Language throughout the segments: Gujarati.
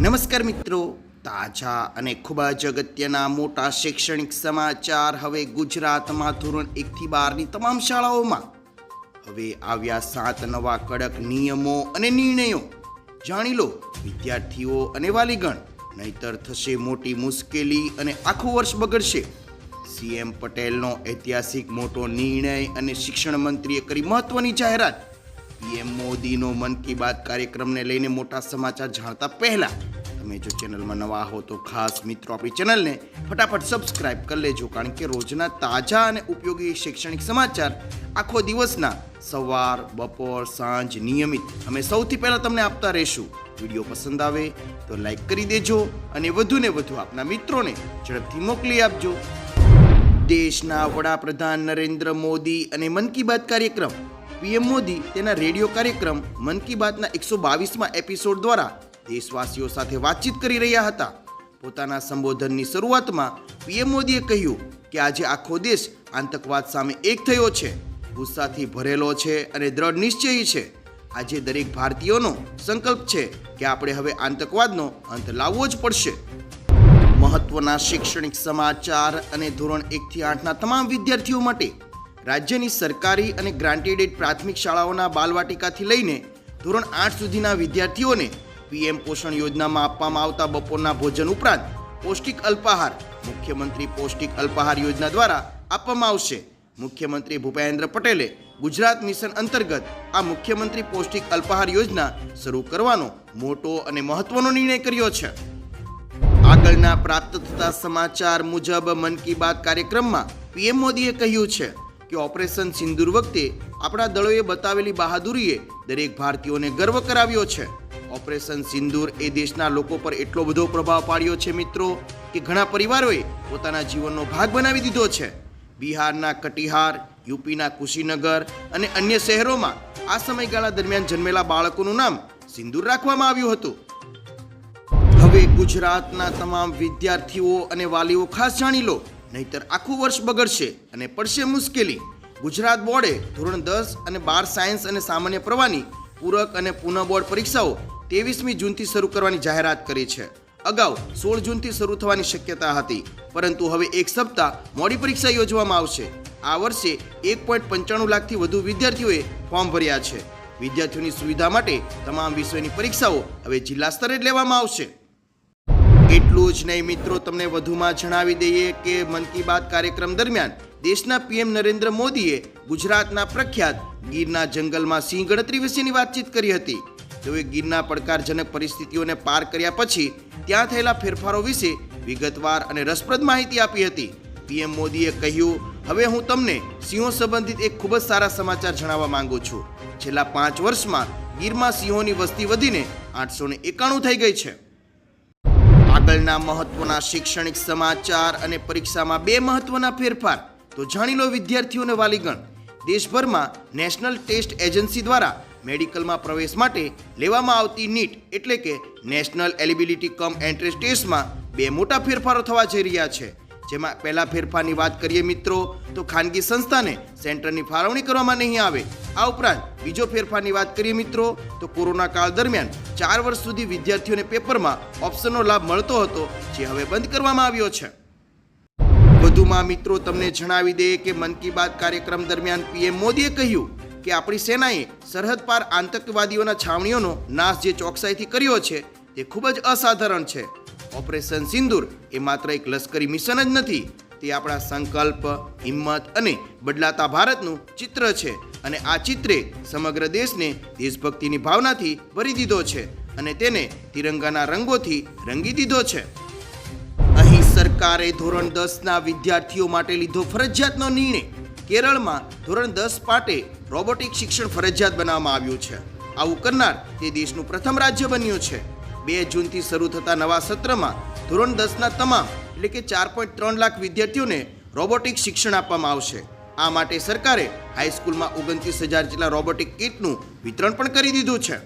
નમસ્કાર મિત્રો. તાજા અને ખૂબ જ અગત્યના મોટા શૈક્ષણિક સમાચાર હવે ગુજરાતમાં ધોરણ એકથી બારની તમામ શાળાઓમાં. હવે આવ્યા સાત નવા કડક નિયમો અને નિર્ણયો. જાણી લો, વિદ્યાર્થીઓ અને વાલીગણ, નહીતર થશે મોટી મુશ્કેલી અને આખું વર્ષ બગડશે. સીએમ પટેલનો ઐતિહાસિક મોટો નિર્ણય અને શિક્ષણ મંત્રીએ કરી મહત્વની જાહેરાત. પીએમ મોદીનો મન કી બાત કાર્યક્રમને લઈને મોટા સમાચાર જાણતા પહેલા તમે જો ચેનલમાં નવા હો તો ખાસ મિત્રો આપણી ચેનલને ફટાફટ સબસ્ક્રાઇબ કરી લેજો, કારણ કે રોજના તાજા અને ઉપયોગી શૈક્ષણિક સમાચાર આખો દિવસના સવાર, બપોર, સાંજ નિયમિત અમે સૌથી પહેલાં તમને આપતા રહીશું. વીડિયો પસંદ આવે તો લાઈક કરી દેજો અને વધુને વધુ આપના મિત્રોને ઝડપથી મોકલી આપજો. દેશના વડાપ્રધાન નરેન્દ્ર મોદી અને મન કી બાત કાર્યક્રમ પીએમ મોદી તેના રેડિયો કાર્યક્રમ મન કી બાતના એકસો બાવીસમાં એપિસોડ દ્વારા દેશવાસીઓ સાથે વાતચીત કરી રહ્યા હતા. પોતાના સંબોધનની શરૂઆતમાં પીએમ મોદીએ કહ્યું કે આજે આખો દેશ આતંકવાદ સામે એક થયો છે. ગુસ્સાથી ભરેલો છે અને દ્રઢ નિશ્ચયી છે. આજે દરેક ભારતીયોનો સંકલ્પ છે કે આપણે હવે આતંકવાદનો અંત લાવવો જ પડશે. મહત્વના શૈક્ષણિક સમાચાર અને ધોરણ એકથી આઠના તમામ વિદ્યાર્થીઓ માટે રાજ્યની સરકારી અને ગ્રાન્ટેડેડ પ્રાથમિક શાળાઓના બાલવાટિકાથી લઈને ધોરણ આઠ સુધીના વિદ્યાર્થીઓને પીએમ પોષણ યોજનામાં આપવામાં આવતા બપોરના ભોજન ઉપરાંત પૌષ્ટિક અલ્પાહાર મુખ્યમંત્રી પૌષ્ટિક અલ્પાહાર યોજના દ્વારા આપવામાં આવશે. મુખ્યમંત્રી ભૂપેન્દ્ર પટેલે ગુજરાત મિશન અંતર્ગત આ મુખ્યમંત્રી પૌષ્ટિક અલ્પાહાર યોજના શરૂ કરવાનો મોટો અને મહત્વનો નિર્ણય કર્યો છે. આગળના પ્રાપ્ત થતા સમાચાર મુજબ મન કી બાત કાર્યક્રમમાં પીએમ મોદીએ કહ્યું છે કે ઓપરેશન સિંદૂર વખતે આપણા દળોએ બતાવેલી બહાદુરીએ દરેક ભારતીયોને ગર્વ કરાવ્યો છે. ઓપરેશન સિંદૂર એ દેશના લોકો પર એટલો બધો પ્રભાવ પાડ્યો છે મિત્રો કે ઘણા પરિવારોએ પોતાના જીવનનો ભાગ બનાવી દીધો છે. બિહારના કટિહાર, યુપીના કુશીનગર અને અન્ય શહેરોમાં આ સમયગાળા દરમિયાન જન્મેલા બાળકોનું નામ સિંદૂર રાખવામાં આવ્યું હતું. હવે ગુજરાતના તમામ વિદ્યાર્થીઓ અને વાલીઓ ખાસ જાણી લો નહીતર આખું વર્ષ બગડશે અને પડશે મુશ્કેલી. ગુજરાત બોર્ડે ધોરણ દસ અને બાર સાયન્સ અને સામાન્ય પ્રવાહની પૂરક અને પુનઃ બોર્ડ પરીક્ષાઓ ત્રેવીસમી જૂનથી શરૂ કરવાની જાહેરાત કરી છે. અગાઉ સોળ જૂનથી શરૂ થવાની શક્યતા હતી, પરંતુ હવે એક સપ્તાહ મોડી પરીક્ષા યોજવામાં આવશે. આ વર્ષે એક પોઈન્ટ પંચાણું લાખથી વધુ વિદ્યાર્થીઓએ ફોર્મ ભર્યા છે. વિદ્યાર્થીઓની સુવિધા માટે તમામ વિષયની પરીક્ષાઓ હવે જિલ્લા સ્તરે જ લેવામાં આવશે. એટલું જ નહીં મિત્રો, તમને વધુમાં જણાવી દઈએ કે મન કી બાત કાર્યક્રમ દરમિયાન દેશના પીએમ નરેન્દ્ર મોદીએ ગુજરાતના પ્રખ્યાત ગીરના જંગલમાં સિંહ ગણતરી વિશેની વાતચીત કરી હતી. તેઓએ ગીરના પડકારજનક પરિસ્થિતિઓને પાર કર્યા પછી ત્યાં થયેલા ફેરફારો વિશે વિગતવાર અને રસપ્રદ માહિતી આપી હતી. પીએમ મોદીએ કહ્યું, હવે હું તમને સિંહો સંબંધિત એક ખૂબ જ સારા સમાચાર જણાવવા માંગુ છું. છેલ્લા પાંચ વર્ષમાં ગીરમાં સિંહોની વસ્તી વધીને આઠસો એકાણું થઈ ગઈ છે. આગળના મહત્વના શૈક્ષણિક સમાચાર અને પરીક્ષામાં બે મહત્વના ફેરફાર. તો જાણી લો વિદ્યાર્થીઓને વાલીગણ. દેશભરમાં નેશનલ ટેસ્ટ એજન્સી દ્વારા મેડિકલમાં પ્રવેશ માટે લેવામાં આવતી નીટ એટલે કે નેશનલ એલિબિલિટી કમ એન્ટ્રન્સ ટેસ્ટમાં બે મોટા ફેરફારો થવા જઈ રહ્યા છે. જેમાં પહેલા ફેરફારની વાત કરીએ મિત્રો, તો ખાનગી સંસ્થાને સેન્ટરની ફાળવણી કરવામાં નહીં આવે. આ ઉપરાંત બીજો ફેરફારની વાત કરીએ મિત્રો, તો કોરોના કાળ દરમિયાન ચાર વર્ષ સુધી વિદ્યાર્થીઓને પેપરમાં ઓપ્શનનો લાભ મળતો હતો, જે હવે બંધ કરવામાં આવ્યો છે. વધુમાં મિત્રો, તમને જણાવી દઈએ કે મન કી બાત કાર્યક્રમ દરમિયાન પીએમ મોદીએ કહ્યું કે આપણી સેનાએ સરહદ પાર આતંકવાદીઓના છાવણીઓનો નાશ જે ચોકસાઈથી કર્યો છે, તે ખૂબ જ અસાધારણ છે. ઓપરેશન સિંદૂર એ માત્ર એક લશ્કરી મિશન જ નથી, તે આપણા સંકલ્પ, હિંમત અને બદલાતા ભારતનું ચિત્ર છે અને આ ચિત્રે સમગ્ર દેશને દેશભક્તિની ભાવનાથી ભરી દીધો છે અને તેને તિરંગાના રંગોથી રંગી દીધો છે. અહીં સરકારે ધોરણ દસના વિદ્યાર્થીઓ માટે લીધો ફરજિયાતનો નિર્ણય. કેરળમાં ધોરણ દસ માટે રોબોટિક શિક્ષણ ફરજિયાત બનાવવામાં આવ્યું છે. આવું કરનાર તે દેશનું પ્રથમ રાજ્ય બન્યું છે. બે જૂનથી શરૂ થતા નવા સત્રમાં ધોરણ દસના તમામ, એટલે કે ચાર પોઈન્ટ ત્રણ લાખ વિદ્યાર્થીઓને રોબોટિક શિક્ષણ આપવામાં આવશે. આ માટે સરકારે હાઈસ્કૂલમાં ઓગણત્રીસ હજાર જેટલા રોબોટિક કિટનું વિતરણ પણ કરી દીધું છે.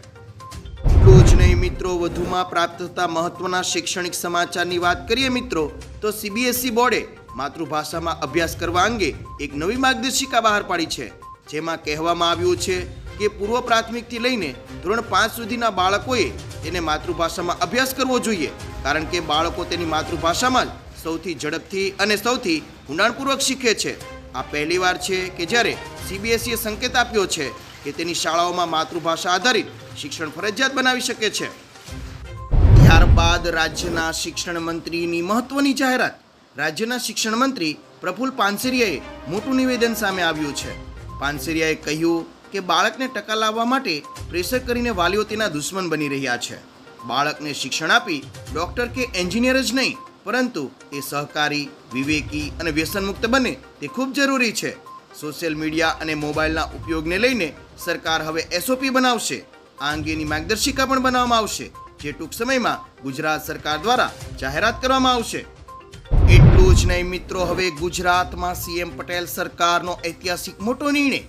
એટલું જ નહીં મિત્રો, વધુમાં પ્રાપ્ત થતા મહત્વના શૈક્ષણિક સમાચારની વાત કરીએ મિત્રો, તો સીબીએસઈ બોર્ડે માતૃભાષામાં અભ્યાસ કરવા અંગે એક નવી માર્ગદર્શિકા બહાર પાડી છે. જેમાં કહેવામાં આવ્યું છે કે કે પૂર્વ પ્રાથમિકથી લઈને ધોરણ પાંચ સુધીના બાળકોએ તેને માતૃભાષામાં અભ્યાસ કરવો જોઈએ, કારણ કે બાળકો તેની માતૃભાષામાં જ સૌથી ઝડપથી અને સૌથી ઊંડાણપૂર્વક શીખે છે. આ પહેલીવાર છે કે જ્યારે સીબીએસઈએ સંકેત આપ્યો છે કે તેની શાળાઓમાં માતૃભાષા આધારિત શિક્ષણ ફરજિયાત બનાવી શકે છે. ત્યારબાદ રાજ્યના શિક્ષણ મંત્રીની મહત્વની જાહેરાત. રાજ્યના શિક્ષણ મંત્રી પ્રફુલ પાનસેરિયાએ મોટું નિવેદન સામે આવ્યું છે. પાનસેરિયાએ કહ્યું કે બાળકને ટકા લાવવા માટે પ્રેશર કરીને વાલીઓ તેના દુશ્મન બની રહ્યા છે. બાળકને શિક્ષણ આપી ડોક્ટર કે એન્જિનિયર જ નહીં, પરંતુ એ સહકારી, વિવેકી અને વ્યસનમુક્ત બને તે ખૂબ જરૂરી છે. સોશિયલ મીડિયા અને મોબાઈલના ઉપયોગને લઈને સરકાર હવે એસઓપી બનાવશે. આ અંગેની માર્ગદર્શિકા પણ બનાવવામાં આવશે, જે ટૂંક સમયમાં ગુજરાત સરકાર દ્વારા જાહેરાત કરવામાં આવશે. એટલું જ નહીં મિત્રો, હવે ગુજરાતમાં સીએમ પટેલ સરકારનો ઐતિહાસિક મોટો નિર્ણય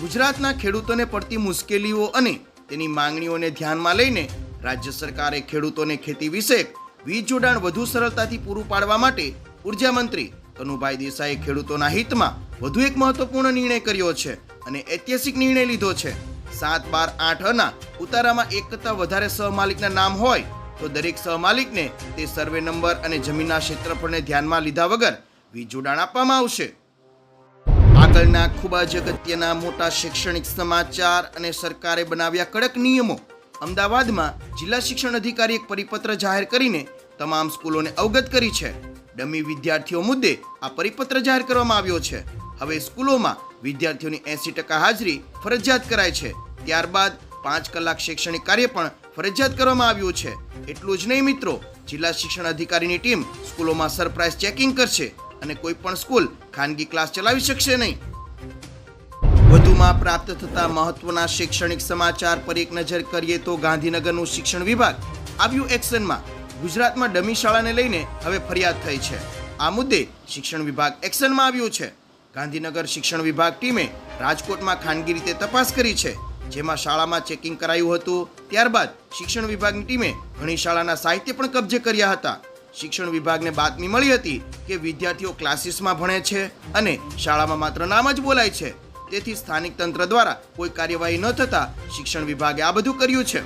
ગુજરાતના ખેડૂતોને પડતી મુશ્કેલીઓ અને તેની માંગણીઓને ધ્યાનમાં લઈને રાજ્ય સરકારે ખેડૂતોને ખેતી વિષયક વીજ જોડાણ વધુ સરળતાથી પૂરું પાડવા માટે ઊર્જા મંત્રી કનુભાઈ દેસાઈએ ખેડૂતોના હિતમાં વધુ એક મહત્વપૂર્ણ નિર્ણય કર્યો છે અને ઐતિહાસિક નિર્ણય લીધો છે. સાત બાર આઠ અના ઉતારામાં એક કરતાં વધારે સહમાલિકના નામ હોય તો દરેક સહમાલિકને તે સર્વે નંબર અને જમીનના ક્ષેત્રફળને ધ્યાનમાં લીધા વગર વીજ જોડાણ આપવામાં આવશે. આગળના ખૂબ જ અગત્યના મોટા શૈક્ષણિક સમાચાર અને સરકારે બનાવ્યા કડક નિયમો. અમદાવાદમાં જિલ્લા શિક્ષણ અધિકારી એક પરિપત્ર જાહેર કરીને તમામ સ્કૂલોને અવગત કરી છે. ડમી વિદ્યાર્થીઓ મુદ્દે આ પરિપત્ર જાહેર કરવામાં આવ્યો છે. હવે સ્કૂલોમાં વિદ્યાર્થીઓની એંસી ટકા હાજરી ફરજિયાત કરાય છે. ત્યારબાદ પાંચ કલાક શૈક્ષણિક કાર્ય પણ ફરજિયાત કરવામાં આવ્યું છે. એટલું જ નહીં મિત્રો, જિલ્લા શિક્ષણ અધિકારીની ટીમ સ્કૂલોમાં સરપ્રાઇઝ ચેકિંગ કરશે. અને કોઈ પણ સ્કૂલ ખાનગી ક્લાસ ચલાવી શકશે નહીં. વધુમાં પ્રાપ્ત થતા મહત્વના શૈક્ષણિક સમાચાર પર એક નજર કરીએ તો ગાંધીનગરનું શિક્ષણ વિભાગ આવ્યું એક્શનમાં. ગુજરાતમાં ડમી શાળાને લઈને હવે ફરિયાદ થઈ છે. આ મુદ્દે શિક્ષણ વિભાગ એક્શનમાં આવ્યું છે. ગાંધીનગર શિક્ષણ વિભાગ ટીમે રાજકોટમાં ખાનગી રીતે તપાસ કરી છે. જેમાં શાળામાં ચેકિંગ કરાયું હતું. ત્યારબાદ શિક્ષણ વિભાગની ટીમે ઘણી શાળાના સાહિત્ય પણ કબજે કર્યા હતા. શિક્ષણ વિભાગને બાતમી મળી હતી કે વિદ્યાર્થીઓ ક્લાસીસમાં ભણે છે અને શાળામાં માત્ર નામ જ બોલાય છે. તેથી સ્થાનિક તંત્ર દ્વારા કોઈ કાર્યવાહી ન થતા શિક્ષણ વિભાગે આ બધું કર્યું છે.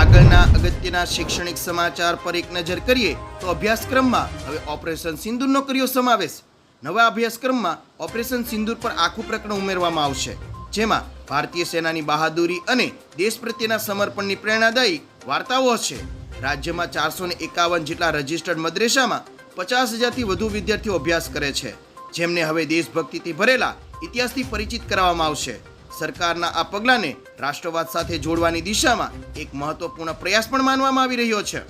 આગળના અગત્યના શૈક્ષણિક સમાચાર પર એક નજર કરીએ તો અભ્યાસક્રમમાં હવે ઓપરેશન સિંદૂરનો કર્યો સમાવેશ. નવા અભ્યાસક્રમમાં ઓપરેશન સિંદૂર પર આખું પ્રકરણ ઉમેરવામાં આવશે, જેમાં ભારતીય સેનાની બહાદુરી અને દેશ પ્રત્યેના સમર્પણની પ્રેરણાદાયી વાર્તાઓ હશે. રાજ્યમાં ચારસો એકાવન જેટલા રજિસ્ટર્ડ મદ્રેસામાં પચાસ હજારથી વધુ વિદ્યાર્થીઓ અભ્યાસ કરે છે, જેમને હવે દેશભક્તિથી ભરેલા ઇતિહાસથી પરિચિત કરાવવામાં આવશે. સરકારના આ પગલાંને રાષ્ટ્રવાદ સાથે જોડવાની દિશામાં એક મહત્વપૂર્ણ પ્રયાસ પણ માનવામાં આવી રહ્યો છે.